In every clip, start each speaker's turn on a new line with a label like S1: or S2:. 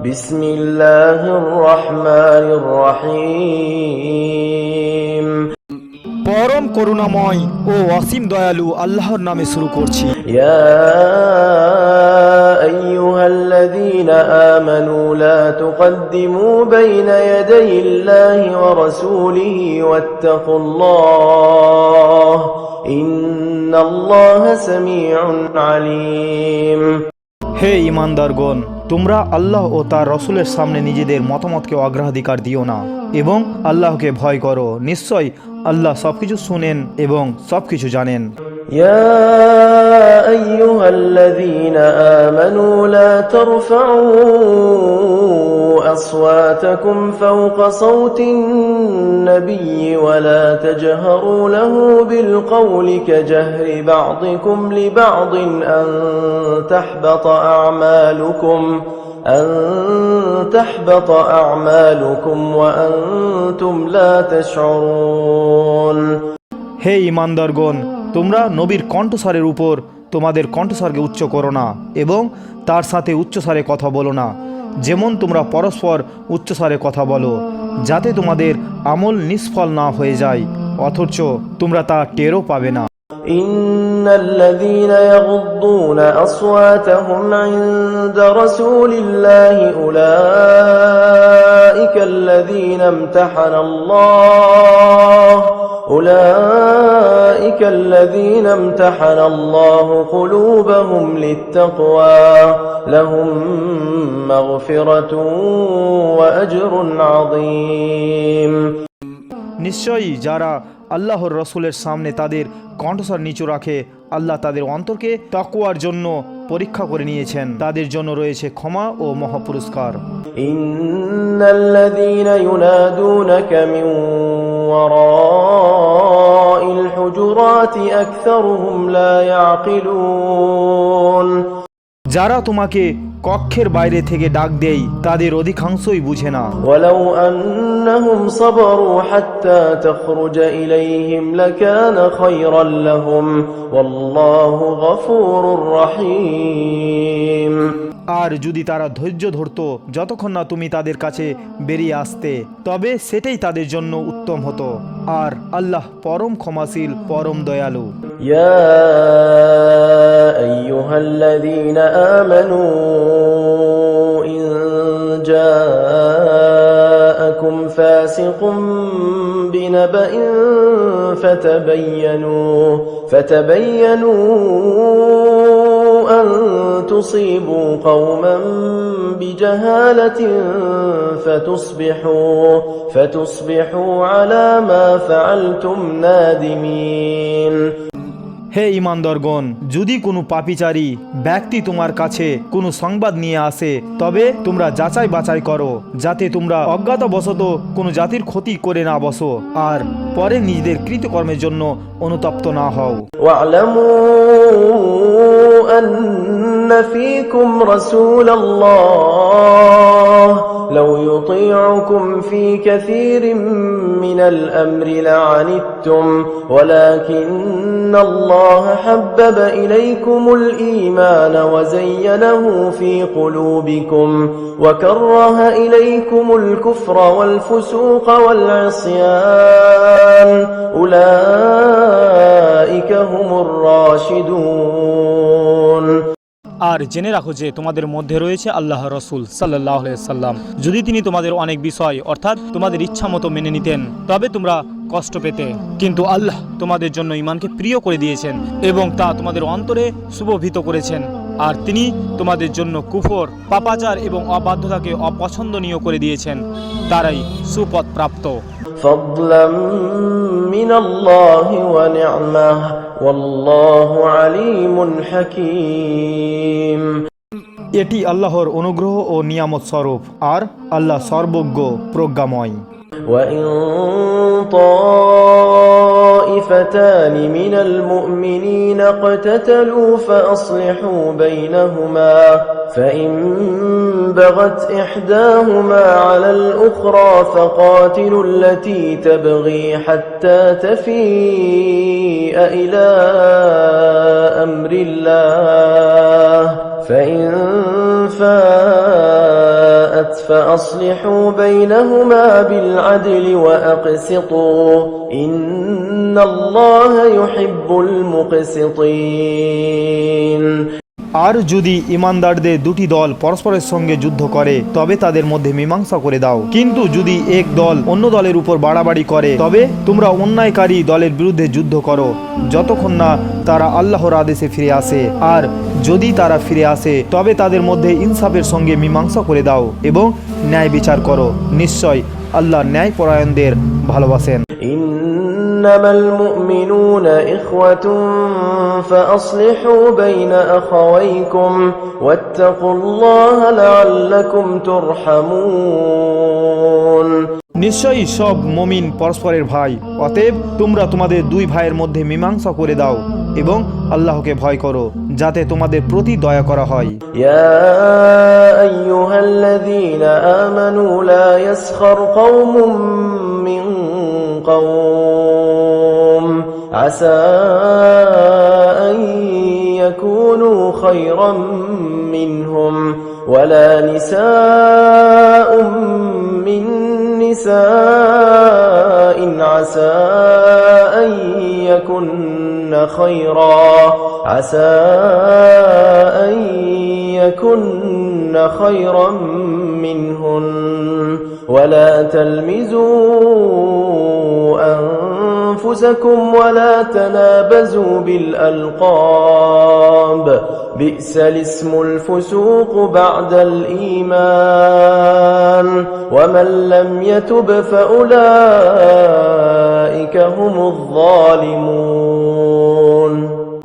S1: بسم الله الرحمن الرحيم
S2: পরম করুণাময় ও অসীম দয়ালু আল্লাহর নামে শুরু করছি
S1: ইয়া আইয়ুহাল্লাযীনা আমানু লা তুকদ্দিমু বাইনা ইয়াদাইল্লাহি ওয়া রাসূলিহি ওয়াত্তাকুল্লাহ ইন্নাল্লাহা সামিউন আলীম
S2: হে ইমানদারগণ তোমরা আল্লাহ ও তার রসুলের সামনে নিজেদের মতামতকে অগ্রাধিকার দিও না এবং আল্লাহকে ভয় করো নিশ্চয় আল্লাহ সবকিছু শুনেন এবং সবকিছু জানেন
S1: ইয়া أيها الذين أصواتكم فوق صوت النبي ولا تجهروا له بالقول كجهر بعضكم لبعض أن تحبط أعمالكم أن تحبط أعمالكم وأنتم لا تشعرون
S2: হে ইমানদারগণ তোমরা নবীর কণ্ঠস্বরের উপর তোমাদের কণ্ঠস্বরকে উচ্চ করো না এবং তার সাথে উচ্চস্বরে কথা বলো না যেমন তোমরা পরস্পর উচ্চস্বরে কথা বলো যাতে তোমাদের আমল নিষ্ফল না হয়ে যায় অথচ তোমরা তা টেরও পাবে না
S1: إن الذين يغضون عند رسول الله الذين امتحن الله أولئك الذين امتحن الله قلوبهم للتقوى لهم مغفرة وأجر عظيم
S2: নিশ্চয়ই যারা আল্লাহর রসুলের সামনে তাদের কণ্ঠস্বর নিচু রাখে আল্লাহ তাদের অন্তরকে তাকুয়ার জন্য পরীক্ষা করে নিয়েছেন তাদের জন্য রয়েছে ক্ষমা ও মহাপুরস্কার
S1: ইন্নাল্লাযীনা ইউনাদূনাকা মিন وراء الحجرات أكثرهم لا يعقلون
S2: যারা তোমাকে কক্ষের বাইরে থেকে ডাক দেয় তাদের অধিকাংশই বুঝে না আর যদি তারা ধৈর্য ধরত যতক্ষণ না তুমি তাদের কাছে বেরিয়ে আসতে তবে সেটাই তাদের জন্য উত্তম হতো আর আল্লাহ পরম ক্ষমাশীল পরম দয়ালু
S1: ইয়া ايها الذين امنوا ان جاءكم فاسق بنبأ فتبينوا فتبينوا ان تصيبوا قوما بجهالة فتصبحوا فتصبحوا على ما فعلتم نادمين
S2: হে ইমানদরগণ যদি কোনো পাপিচারী ব্যক্তি তোমার কাছে কোনো সংবাদ নিয়ে আসে তবে তোমরা যাচাই বাছাই করো যাতে তোমরা অজ্ঞাতবশত কোনো জাতির ক্ষতি করে না বসো আর পরে নিজেদের কৃতকর্মের জন্য অনুতপ্ত না
S1: হও لو يطيعكم في كثير من الأمر لعنتم ولكن الله حبب إليكم الإيمان وزينه في قلوبكم وكره إليكم الكفر والفسوق والعصيان أولئك هم الراشدون
S2: আর জেনে রাখো যে তোমাদের মধ্যে রয়েছে আল্লাহ রসুল সাল্লাহ সাল্লাম যদি তিনি তোমাদের অনেক বিষয় অর্থাৎ তোমাদের ইচ্ছা মতো মেনে নিতেন তবে তোমরা কষ্ট পেতে কিন্তু আল্লাহ তোমাদের জন্য ইমানকে প্রিয় করে দিয়েছেন এবং তা তোমাদের অন্তরে শুভভিত করেছেন আর তিনি তোমাদের জন্য কুফর পাপাচার এবং অবাধ্যতাকে অপছন্দনীয় করে দিয়েছেন তারাই সুপথ প্রাপ্ত এটি আল্লাহর অনুগ্রহ ও নিয়ামত স্বরূপ আর আল্লাহ সর্বজ্ঞ প্রজ্ঞাময়
S1: طائفتان من المؤمنين اقتتلوا فأصلحوا بينهما فإن بغت إحداهما على الأخرى فقاتلوا التي تبغي حتى تفيء إلى أمر الله فإن فاءت فأصلحوا بينهما بالعدل وأقسطوا إن
S2: আর যদি ইমানদারদের দুটি দল পরস্পরের সঙ্গে যুদ্ধ করে তবে তাদের মধ্যে মীমাংসা করে দাও কিন্তু যদি এক দল অন্য দলের উপর বাড়াবাড়ি করে তবে তোমরা অন্যায়কারী দলের বিরুদ্ধে যুদ্ধ করো যতক্ষণ না তারা আল্লাহর আদেশে ফিরে আসে আর যদি তারা ফিরে আসে তবে তাদের মধ্যে ইনসাফের সঙ্গে মীমাংসা করে দাও এবং ন্যায় বিচার করো নিশ্চয় আল্লাহ ন্যায় পরায়ণদের ভালোবাসেন
S1: إنما المؤمنون إخوة فأصلحوا بين أخويكم واتقوا الله لعلكم ترحمون
S2: নিশ্চয়ই সব মমিন পরস্পরের ভাই অতএব তোমরা তোমাদের দুই ভাইয়ের মধ্যে মীমাংসা করে দাও এবং আল্লাহকে ভয় করো যাতে তোমাদের প্রতি দয়া করা হয়
S1: القوم عسى أن يكونوا خيرا منهم ولا نساء من نساء عسى أن يكن خيرا عسى أن يكن خيرا منهن ولا تلمزوا أنفسكم ولا تنابزوا بالألقاب بئس الاسم الفسوق بعد الإيمان ومن لم يتب فأولئك هم الظالمون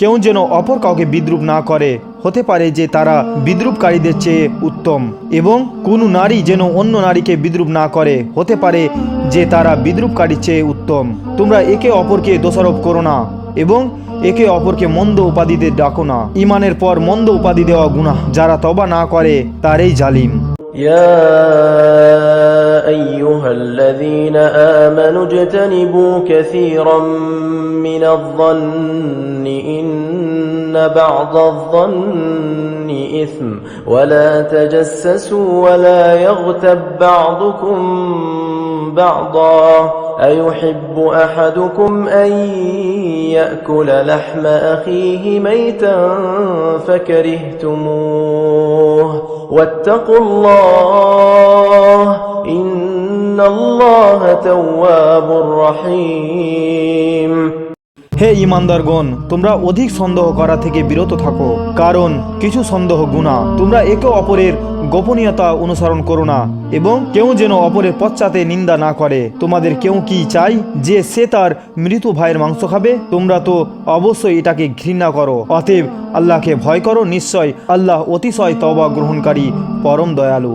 S2: কেউ যেন অপর কাউকে বিদ্রুপ না করে হতে পারে যে তারা বিদ্রুপকারীদের চেয়ে উত্তম এবং কোনো নারী যেন অন্য নারীকে বিদ্রুপ না করে হতে পারে যে তারা বিদ্রুপকারীর চেয়ে উত্তম তোমরা একে অপরকে দোষারোপ করো না এবং একে অপরকে মন্দ উপাধিতে ডাকো না ইমানের পর মন্দ উপাধি দেওয়া গুণা যারা তবা না করে তারেই জালিম
S1: ইয়া ايها الذين امنوا اجتنبوا كثيرا من الظن ان بعض الظن اثم ولا تجسسوا ولا يغتب بعضكم بعضا ايحب احدكم ان ياكل لحم اخيه ميتا فكرهتموه واتقوا الله إن إن الله تواب رحيم
S2: হে ইমানদারগণ তোমরা অধিক সন্দেহ করা থেকে বিরত থাকো কারণ কিছু সন্দেহ গুণা তোমরা একে অপরের গোপনীয়তা অনুসরণ করো না এবং কেউ যেন অপরের পশ্চাতে নিন্দা না করে তোমাদের কেউ কি চাই যে সে তার মৃত ভাইয়ের মাংস খাবে তোমরা তো অবশ্যই এটাকে ঘৃণা করো অতএব আল্লাহকে ভয় করো নিশ্চয় আল্লাহ অতিশয় তবা গ্রহণকারী পরম দয়ালু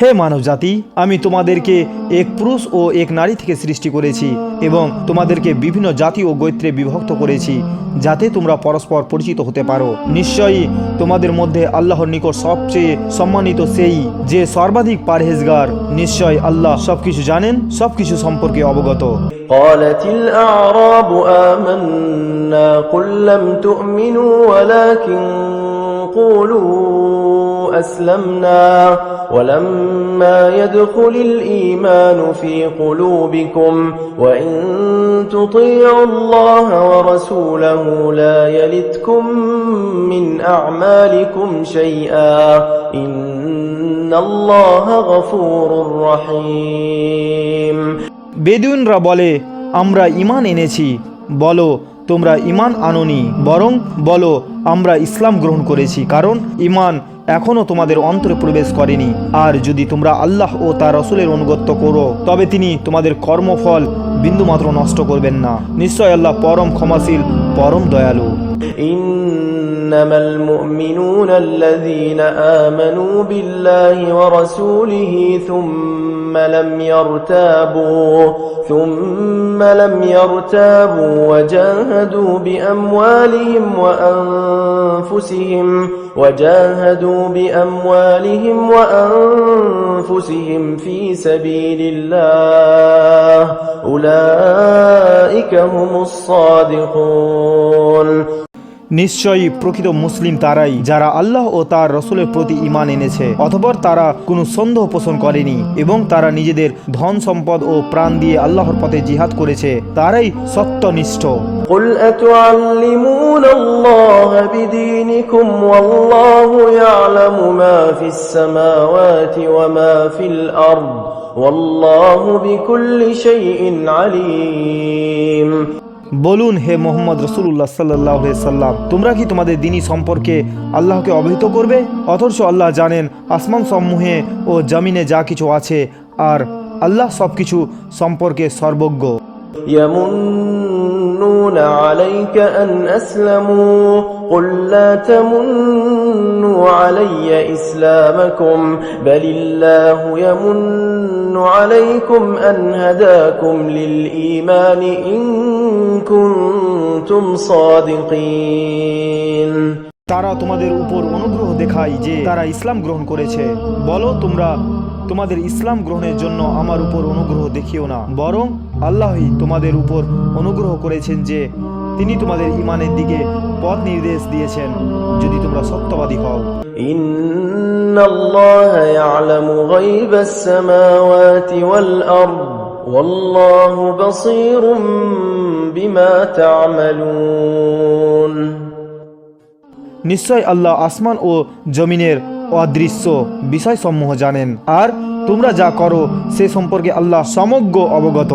S2: হে মানবজাতি আমি তোমাদেরকে এক পুরুষ ও এক নারী থেকে সৃষ্টি করেছি এবং তোমাদেরকে বিভিন্ন জাতি ও গোত্রে বিভক্ত করেছি যাতে তোমরা পরস্পর পরিচিত হতে পারো নিশ্চয়ই তোমাদের মধ্যে আল্লাহর নিকট সবচেয়ে সম্মানিত সেই যে সর্বাধিক পারহেজগার নিশ্চয় আল্লাহ সবকিছু জানেন সবকিছু সম্পর্কে অবগত
S1: قل لم قولوا أسلمنا ولما يدخل الإيمان في قلوبكم وإن تطيعوا الله ورسوله لا يلتكم من أعمالكم شيئا إن الله غفور رحيم
S2: بدون ربالي أمر إيمان এনেছি বলো তোমরা ইমান আননি বরং বলো আমরা ইসলাম গ্রহণ করেছি কারণ ইমান এখনও তোমাদের অন্তরে প্রবেশ করেনি আর যদি তোমরা আল্লাহ ও তার রসুলের অনুগত্য করো তবে তিনি তোমাদের কর্মফল বিন্দুমাত্র নষ্ট করবেন না নিশ্চয় আল্লাহ পরম ক্ষমাশীল পরম দয়ালু
S1: إنما المؤمنون الذين آمنوا بالله ورسوله ثم لم يرتابوا ثم لم يرتابوا وجاهدوا بأموالهم وأنفسهم وجاهدوا بأموالهم وأنفسهم في سبيل الله أولئك هم الصادقون
S2: নিশ্চয়ই প্রকৃত মুসলিম তারাই যারা আল্লাহ ও তার রসুলের প্রতি ইমান এনেছে অথবা তারা কোনো সন্দেহ পোষণ করেনি এবং তারা নিজেদের ধন সম্পদ ও প্রাণ দিয়ে আল্লাহর পথে জিহাদ করেছে তারাই সত্যনিষ্ঠ
S1: قل أتعلمون الله بدينكم والله يعلم ما في السماوات وما في الأرض والله بكل شيء عليم
S2: বলুন হে মোহাম্মদ রসুল্লাহ সাল্লাহ সাল্লাম তোমরা কি তোমাদের দিনই সম্পর্কে আল্লাহকে অবহিত করবে অথচ আল্লাহ জানেন আসমান সমূহে ও জমিনে যা কিছু আছে আর আল্লাহ সব কিছু সম্পর্কে সর্বজ্ঞ
S1: يمنون عليك أن أسلموا قل لا تمنوا علي إسلامكم بل الله يمن عليكم أن هداكم للإيمان إن كنتم صادقين
S2: তারা তোমাদের উপর অনুগ্রহ দেখায় যে তারা ইসলাম গ্রহণ করেছে বলো তোমরা তোমাদের ইসলাম গ্রহণের জন্য আমার উপর অনুগ্রহ দেখিও না বরং আল্লাহই তোমাদের উপর অনুগ্রহ করেছেন যে তিনি তোমাদের ইমানের দিকে পথ নির্দেশ দিয়েছেন যদি তোমরা সত্যবাদী
S1: হও والله بصير بما تعملون
S2: নিশ্চয় আল্লাহ আসমান ও জমিনের অদৃশ্য বিষয়সমূহ জানেন আর তোমরা যা করো সে সম্পর্কে আল্লাহ সমগ্র অবগত